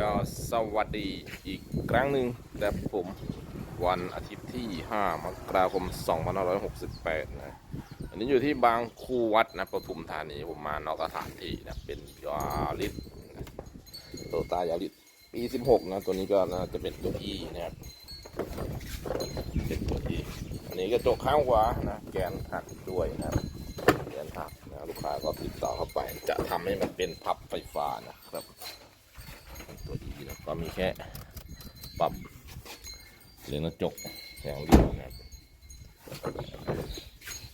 ก็สวัสดีอีกครั้งหนึ่งแต่ผมวันอาทิตย์ที่ 5 มกราคม 2568 นะ อันนี้อยู่ที่บางคูวัดนะปทุมธานีผมมานอกสถานที่นะ เป็นยาลิสโตตายาลิสปี 16 นะ ตัวนี้ก็น่าจะเป็นตัว E นะครับ เป็นตัว E อันนี้ก็จกข้างขวานะ แกนหักด้วยนะแกนหักนะลูกค้าก็ติดต่อเข้าไป จะทำให้มันเป็นพับไฟฟ้านะครับ ก็มีแค่ปรับเรือนกระจกอย่างเดียวนะครับ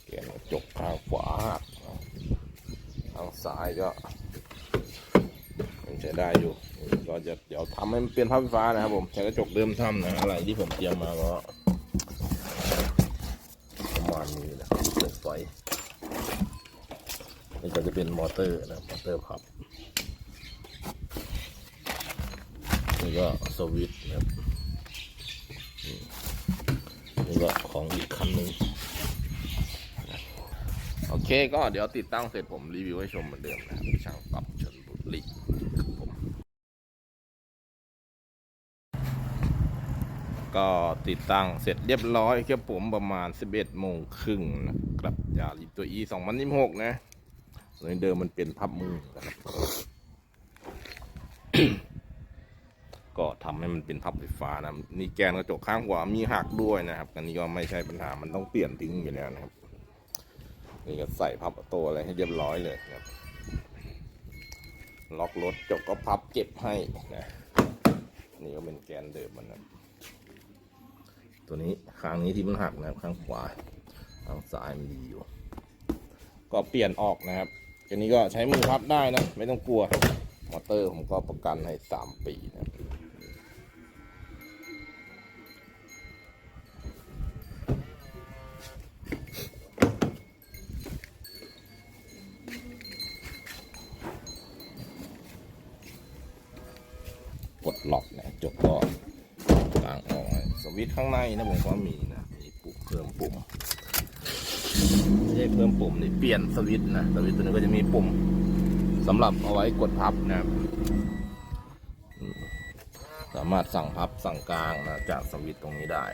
เรือนกระจกข้างขวาทางซ้ายก็ยังใช้ได้อยู่ก็จะเดี๋ยวทำให้มันเป็นภาพไฟฟ้านะครับผมใช้กระจกเดิมทำนะอะไรที่ผมเตรียมมาก็ประมาณนี้นะเปิดไฟนี่ก็จะเป็นมอเตอร์นะมอเตอร์พับ นี่ก็สวิตช์นะครับนี่ก็ของอีกคันหนึ่งโอเคก็เดี๋ยวติดตั้งเสร็จผมรีวิวให้ชมเหมือนเดิมนะครับช่างปรับชนบุรีครับผม ก็ติดตั้งเสร็จเรียบร้อยครับผมประมาณ 11โมงครึ่งนะครับยาลิตัว e 2026 นะเดิมมันเป็นพับมือนะครับ ก็ทำให้มันเป็นพับไฟฟ้านะนี่แกนกระจกข้างขวามีหักด้วยนะครับอันนี้ก็ไม่ใช่ปัญหามันต้องเปลี่ยนทิ้งอยู่แล้วนะครับนี่ก็ใส่พับตัวอะไรให้เรียบร้อยเลยครับล็อกรถจกก็พับเก็บให้นะนี่ก็เป็นแกนเดิมมันนะตัวนี้ข้างนี้ที่มันหักนะครับข้างขวาข้างซ้ายมันดีอยู่ ก็เปลี่ยนออกนะครับอันนี้ก็ใช้มือพับได้นะ ไม่ต้องกลัว มอเตอร์ผมก็ประกันให้สามปีนะ กดล็อกนะจบก็ล้างออกสวิตช์ข้างในนะผมก็มีนะมีปุ่มเพิ่มปุ่มไม่ใช่เพิ่มปุ่มนี่เปลี่ยนสวิตช์นะสวิตช์ตัวนี้ก็จะมีปุ่มสำหรับเอาไว้กดพับนะครับสามารถสั่งพับสั่งกลางนะจากสวิตช์ตรงนี้ได้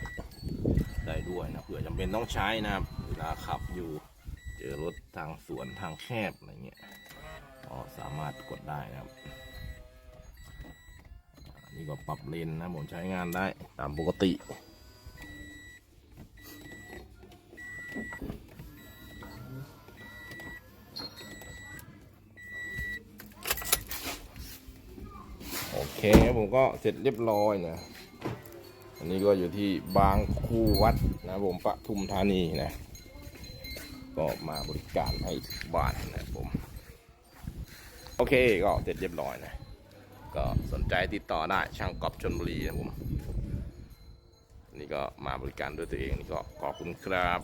ได้ด้วยนะเผื่อจำเป็นต้องใช้นะครับเวลาขับอยู่ เจอรถทางสวนทางแคบอะไรเงี้ยก็สามารถกดได้นะครับ นี่ก็ปรับเลนนะผมใช้งานได้ตามปกติ โอเคครับผมก็เสร็จเรียบร้อยนะอันนี้ก็อยู่ที่บางคูวัดนะผมปทุมธานีนะ ก็มาบริการให้บ้านนะผม โอเคก็เสร็จเรียบร้อยนะ ก็สนใจติดต่อได้ช่างกอบชนบุรีนะผมนี่ก็มาบริการด้วยตัวเองนี่ก็ขอบคุณครับ